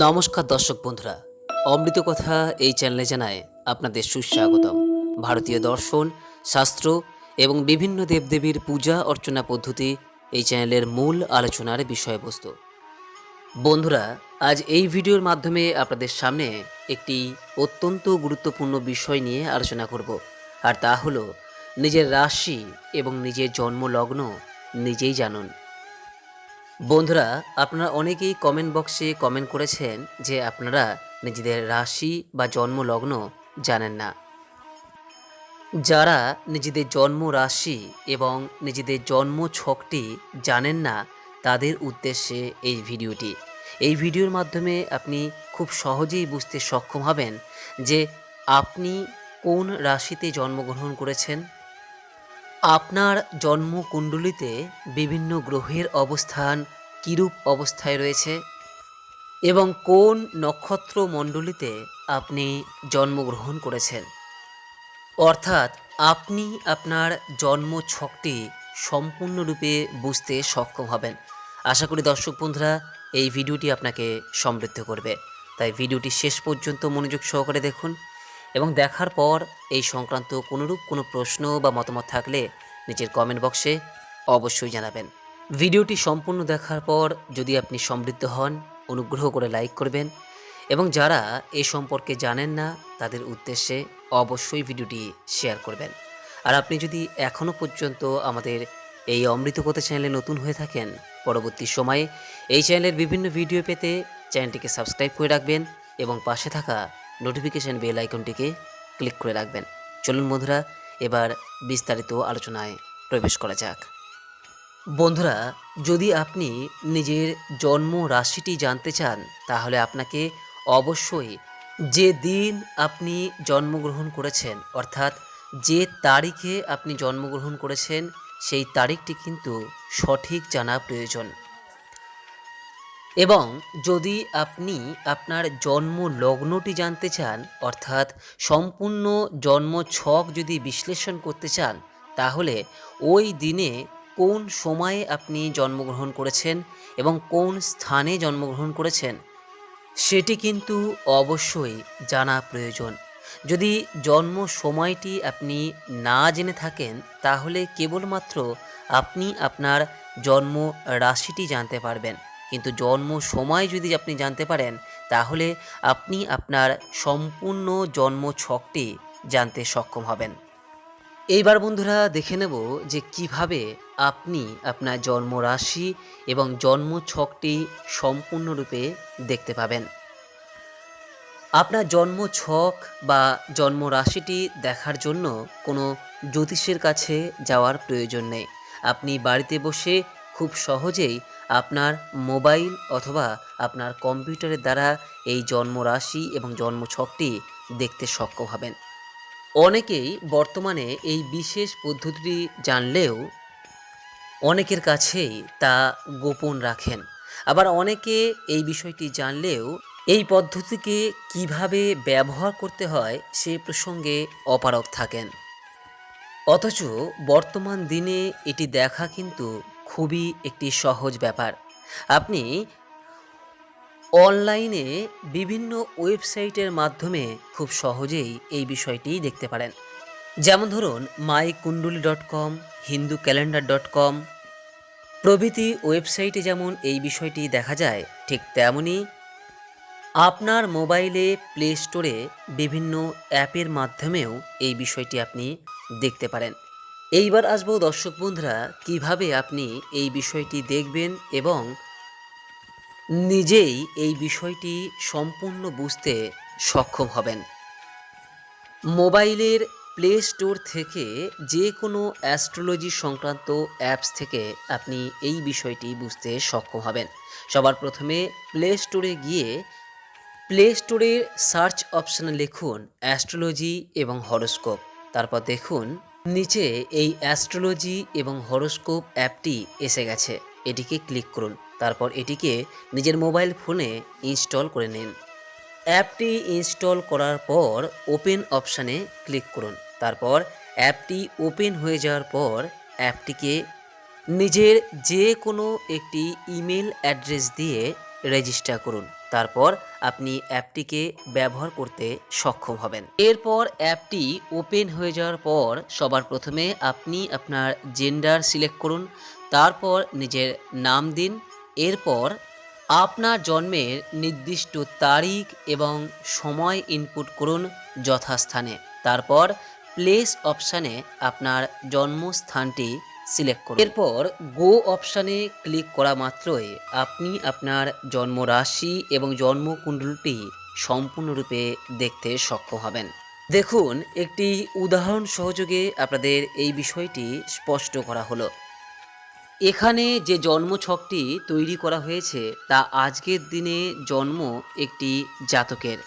নমস্কার দর্শক বন্ধুরা। অমৃত কথা এই চ্যানেলে জানায় আপনাদের সুস্বাগতম। ভারতীয় দর্শন, শাস্ত্র এবং বিভিন্ন দেবদেবীর পূজা অর্চনা পদ্ধতি এই চ্যানেলের মূল আলোচনার বিষয়বস্তু। বন্ধুরা, আজ এই ভিডিওর মাধ্যমে আপনাদের সামনে একটি অত্যন্ত গুরুত্বপূর্ণ বিষয় নিয়ে আলোচনা করব। আর তা হলো, নিজের রাশি এবং নিজের জন্মলগ্ন নিজেই জানুন। বন্ধুরা, আপনারা অনেকেই কমেন্ট বক্সে কমেন্ট করেছেন যে আপনারা নিজেদের রাশি বা জন্ম লগ্ন জানেন না। যারা নিজেদের জন্ম রাশি এবং নিজেদের জন্ম ছকটি জানেন না, তাদের উদ্দেশ্যে এই ভিডিওটি। এই ভিডিওর মাধ্যমে আপনি খুব সহজেই বুঝতে সক্ষম হবেন যে আপনি কোন রাশিতে জন্মগ্রহণ করেছেন আপনার জন্মকুণ্ডলিতে বিভিন্ন গ্রহের অবস্থান কিরূপ অবস্থায় রয়েছে? এবং কোন নক্ষত্র মণ্ডলীতে আপনি জন্মগ্রহণ করেছেন? অর্থাৎ আপনি আপনার জন্ম ছকটি সম্পূর্ণরূপে বুঝতে সক্ষম হবেন। আশা করি দর্শক বন্ধুরা, এই ভিডিওটি আপনাকে সমৃদ্ধ করবে। তাই ভিডিওটি শেষ পর্যন্ত মনোযোগ সহকারে দেখুন। এবং দেখার পর এই সংক্রান্ত কোনোরূপ কোনো প্রশ্ন বা মতামত থাকলে নিচের কমেন্ট বক্সে অবশ্যই জানাবেন। ভিডিওটি সম্পূর্ণ দেখার পর যদি আপনি সমৃদ্ধ হন, অনুগ্রহ করে লাইক করবেন এবং যারা এ সম্পর্কে জানেন না, তাদের উদ্দেশ্যে অবশ্যই ভিডিওটি শেয়ার করবেন। আর আপনি যদি এখনও পর্যন্ত আমাদের এই অমৃতকথা চ্যানেলে নতুন হয়ে থাকেন, পরবর্তী সময়ে এই চ্যানেলের বিভিন্ন ভিডিও পেতে চ্যানেলটিকে সাবস্ক্রাইব করে রাখবেন এবং পাশে থাকা নোটিফিকেশন বেল আইকনটিকে ক্লিক করে রাখবেন। চলুন বন্ধুরা, এবার বিস্তারিত আলোচনায় প্রবেশ করা যাক। বন্ধুরা, যদি আপনি নিজের জন্ম রাশিটি জানতে চান, তাহলে আপনাকে অবশ্যই যে দিন আপনি জন্মগ্রহণ করেছেন, অর্থাৎ যে তারিখে আপনি জন্মগ্রহণ করেছেন, সেই তারিখটি কিন্তু সঠিক জানা প্রয়োজন। এবং যদি আপনি আপনার জন্ম লগ্নটি জানতে চান, অর্থাৎ সম্পূর্ণ জন্ম ছক যদি বিশ্লেষণ করতে চান, তাহলে ওই দিনে কোন সময়ে আপনি জন্মগ্রহণ করেছেন এবং কোন স্থানে জন্মগ্রহণ করেছেন, সেটি কিন্তু অবশ্যই জানা প্রয়োজন। যদি জন্ম সময়টি আপনি না জেনে থাকেন, তাহলে কেবলমাত্র আপনি আপনার জন্ম রাশিটি জানতে পারবেন। কিন্তু জন্ম সময় যদি আপনি জানতে পারেন, তাহলে আপনি আপনার সম্পূর্ণ জন্ম ছকটি জানতে সক্ষম হবেন। এইবার বন্ধুরা দেখে নেব যে কীভাবে আপনি আপনার জন্ম রাশি এবং জন্ম ছকটি সম্পূর্ণরূপে দেখতে পাবেন। আপনার জন্ম ছক বা জন্ম রাশিটি দেখার জন্য কোনো জ্যোতিষের কাছে যাওয়ার প্রয়োজন নেই। আপনি বাড়িতে বসে খুব সহজেই আপনার মোবাইল অথবা আপনার কম্পিউটারের দ্বারা এই জন্ম রাশি এবং জন্ম ছকটি দেখতে সক্ষম হবেন। অনেকেই বর্তমানে এই বিশেষ পদ্ধতিটি জানলেও অনেকের কাছেই তা গোপন রাখেন। আবার অনেকে এই বিষয়টি জানলেও এই পদ্ধতিকে কীভাবে ব্যবহার করতে হয় সে প্রসঙ্গে অপারগ থাকেন। অথচ বর্তমান দিনে এটি দেখা কিন্তু খুবই একটি সহজ ব্যাপার। আপনি অনলাইনে বিভিন্ন ওয়েবসাইটের মাধ্যমে খুব সহজেই এই বিষয়টি দেখতে পারেন। যেমন ধরুন my Kundali dot com Hindu calendar dot com. প্রভৃতি ওয়েবসাইটে যেমন এই বিষয়টি দেখা যায়, ঠিক তেমনই আপনার মোবাইলে প্লে স্টোরে বিভিন্ন অ্যাপের মাধ্যমেও এই বিষয়টি আপনি দেখতে পারেন। এইবার আসব দর্শক বন্ধুরা, কীভাবে আপনি এই বিষয়টি দেখবেন এবং নিজেই এই বিষয়টি সম্পূর্ণ বুঝতে সক্ষম হবেন। মোবাইলের প্লে স্টোর থেকে যে কোনো অ্যাস্ট্রোলজি সংক্রান্ত অ্যাপস থেকে আপনি এই বিষয়টি বুঝতে সক্ষম হবেন। সবার প্রথমে প্লে স্টোরে গিয়ে প্লে স্টোরের সার্চ অপশানে লিখুন অ্যাস্ট্রোলজি এবং হরোস্কোপ। তারপর দেখুন নিচে এই অ্যাস্ট্রোলজি এবং হরোস্কোপ অ্যাপটি এসে গেছে। এটিকে ক্লিক করুন, তারপর এটিকে নিজের মোবাইল ফোনে ইনস্টল করে নিন। অ্যাপটি ইনস্টল করার পর ওপেন অপশানে ক্লিক করুন, তারপর অ্যাপটি ওপেন হয়ে যাওয়ার পর অ্যাপটিকে নিজের যে কোনো একটি ইমেল অ্যাড্রেস দিয়ে রেজিস্টার করুন। তারপর আপনি অ্যাপটিকে ব্যবহার করতে সক্ষম হবেন। এরপর অ্যাপটি ওপেন হয়ে যাওয়ার পর সবার প্রথমে আপনি আপনার জেন্ডার সিলেক্ট করুন, তারপর নিজের নাম দিন, এরপর আপনার জন্মের নির্দিষ্ট তারিখ এবং সময় ইনপুট করুন যথাস্থানে। তারপর প্লেস অপশানে আপনার জন্মস্থানটি সিলেক্ট করুন। এরপর গো অপশানে ক্লিক করা মাত্রই আপনি আপনার জন্ম রাশি এবং জন্মকুণ্ডলটি সম্পূর্ণরূপে দেখতে সক্ষম হবেন। দেখুন, একটি উদাহরণ সহযোগে আপনাদের এই বিষয়টি স্পষ্ট করা হলো। এখানে যে জন্মছকটি তৈরি করা হয়েছে, তা আজকের দিনে জন্ম একটি জাতকের।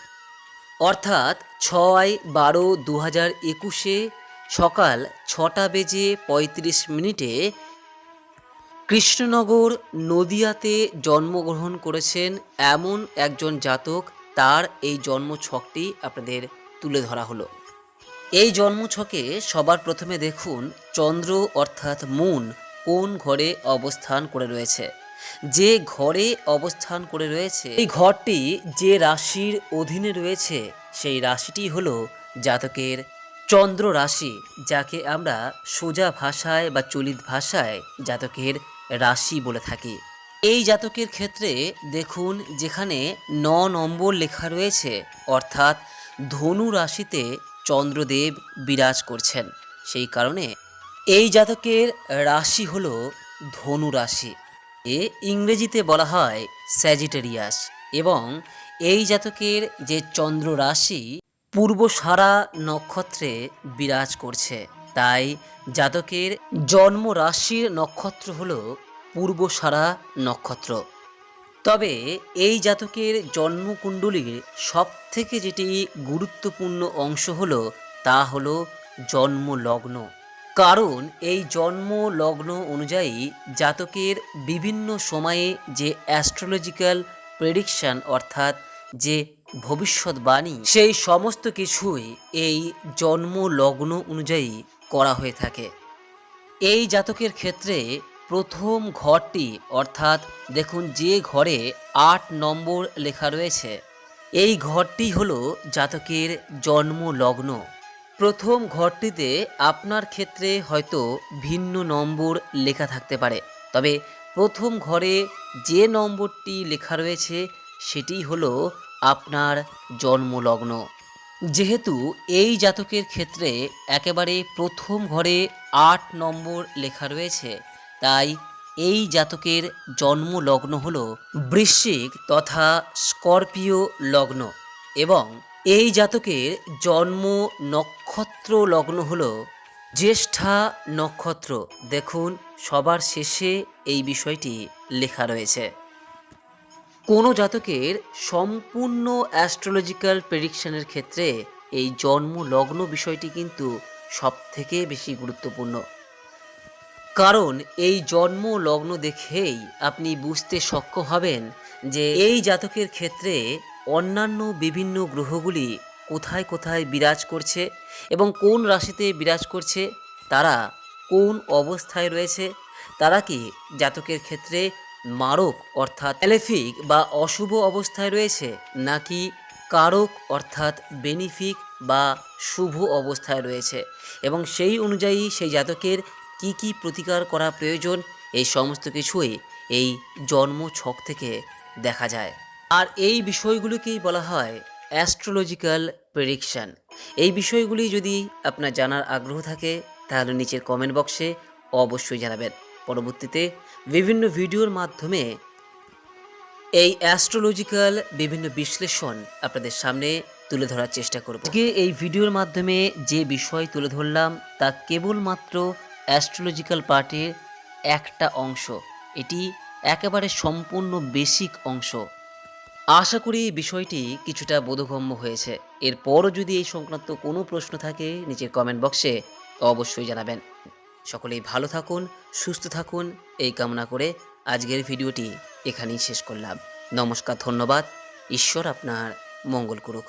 অর্থাৎ ছয় বারো দু হাজার একুশে সকাল ছটা বেজে পঁয়ত্রিশ মিনিটে কৃষ্ণনগর নদিয়াতে জন্মগ্রহণ করেছেন এমন একজন জাতক। তার এই জন্মছকটি আপনাদের তুলে ধরা হলো। এই জন্মছকে সবার প্রথমে দেখুন চন্দ্র অর্থাৎ মুন কোন ঘরে অবস্থান করে রয়েছে। যে ঘরে অবস্থান করে রয়েছে, এই ঘরটি যে রাশির অধীনে রয়েছে, সেই রাশিটি হলো জাতকের চন্দ্র রাশি যাকে আমরা সোজা ভাষায় বা চলিত ভাষায় জাতকের রাশি বলে থাকি। এই জাতকের ক্ষেত্রে দেখুন, যেখানে ন নম্বর লেখা রয়েছে, অর্থাৎ ধনু রাশিতে চন্দ্রদেব বিরাজ করছেন। সেই কারণে এই জাতকের রাশি হলো ধনু রাশি। এ ইংরেজিতে বলা হয় স্যাজিটেরিয়াস এবং এই জাতকের যে চন্দ্র রাশি পূর্ব সারা নক্ষত্রে বিরাজ করছে। তাই জাতকের জন্ম রাশির নক্ষত্র হলো পূর্ব সারা নক্ষত্র। তবে এই জাতকের জন্মকুণ্ডলীর সব থেকে যেটি গুরুত্বপূর্ণ অংশ হলো, তা হলো জন্ম লগ্ন কারণ এই জন্ম লগ্ন অনুযায়ী জাতকের বিভিন্ন সময়ে যে অ্যাস্ট্রোলজিক্যাল প্রেডিকশন অর্থাৎ যে ভবিষ্যৎবাণী। সেই সমস্ত কিছুই এই জন্ম লগ্ন অনুযায়ী করা হয়ে থাকে। এই জাতকের ক্ষেত্রে প্রথম ঘরটি, অর্থাৎ দেখুন যে ঘরে আট নম্বর লেখা রয়েছে, এই ঘরটি হলো জাতকের জন্ম লগ্ন প্রথম ঘরটিতে আপনার ক্ষেত্রে হয়তো ভিন্ন নম্বর লেখা থাকতে পারে, তবে প্রথম ঘরে যে নম্বরটি লেখা রয়েছে, সেটি হলো আপনার জন্মলগ্ন। যেহেতু এই জাতকের ক্ষেত্রে একেবারে প্রথম ঘরে আট নম্বর লেখা রয়েছে, তাই এই জাতকের জন্মলগ্ন হল বৃশ্চিক তথা স্করপিও লগ্ন এবং এই জাতকের জন্ম নক্ষত্র লগ্ন হল জ্যেষ্ঠা নক্ষত্র। দেখুন, সবার শেষে এই বিষয়টি লেখা রয়েছে। কোনো জাতকের সম্পূর্ণ অ্যাস্ট্রোলজিক্যাল প্রেডিকশনের ক্ষেত্রে এই জন্ম লগ্ন বিষয়টি কিন্তু সব থেকে বেশি গুরুত্বপূর্ণ। কারণ এই জন্ম লগ্ন দেখেই আপনি বুঝতে সক্ষম হবেন যে এই জাতকের ক্ষেত্রে অন্যান্য বিভিন্ন গ্রহগুলি কোথায় কোথায় বিরাজ করছে এবং কোন রাশিতে বিরাজ করছে, তারা কোন অবস্থায় রয়েছে, তারা কি জাতকের ক্ষেত্রে মারক অর্থাৎ এলেফিক বা অশুভ অবস্থায় রয়েছে, নাকি কারক অর্থাৎ বেনিফিক বা শুভ অবস্থায় রয়েছে? এবং সেই অনুযায়ী সেই জাতকের কি কি প্রতিকার করা প্রয়োজন? এই সমস্ত কিছুই এই জন্ম ছক থেকে দেখা যায়। আর এই বিষয়গুলোকেই বলা হয় অ্যাস্ট্রোলজিক্যাল প্রেডিকশান এই বিষয়গুলি যদি আপনার জানার আগ্রহ থাকে, তাহলে নিচের কমেন্ট বক্সে অবশ্যই জানাবেন। পরবর্তীতে বিভিন্ন ভিডিওর মাধ্যমে এই অ্যাস্ট্রোলজিক্যাল বিভিন্ন বিশ্লেষণ আপনাদের সামনে তুলে ধরার চেষ্টা করব। আজকে এই ভিডিওর মাধ্যমে যে বিষয় তুলে ধরলাম, তা কেবলমাত্র অ্যাস্ট্রোলজিক্যাল পার্টের একটা অংশ। এটি একেবারে সম্পূর্ণ বেসিক অংশ। আশা করি বিষয়টি কিছুটা বোধগম্য হয়েছে। এরপরও যদি এই সংক্রান্ত কোনো প্রশ্ন থাকে, নিচের কমেন্ট বক্সে অবশ্যই জানাবেন। সকলেই ভালো থাকুন, সুস্থ থাকুন, এই কামনা করে আজকের ভিডিওটি এখানেই শেষ করলাম। নমস্কার, ধন্যবাদ। ঈশ্বর আপনার মঙ্গল করুক।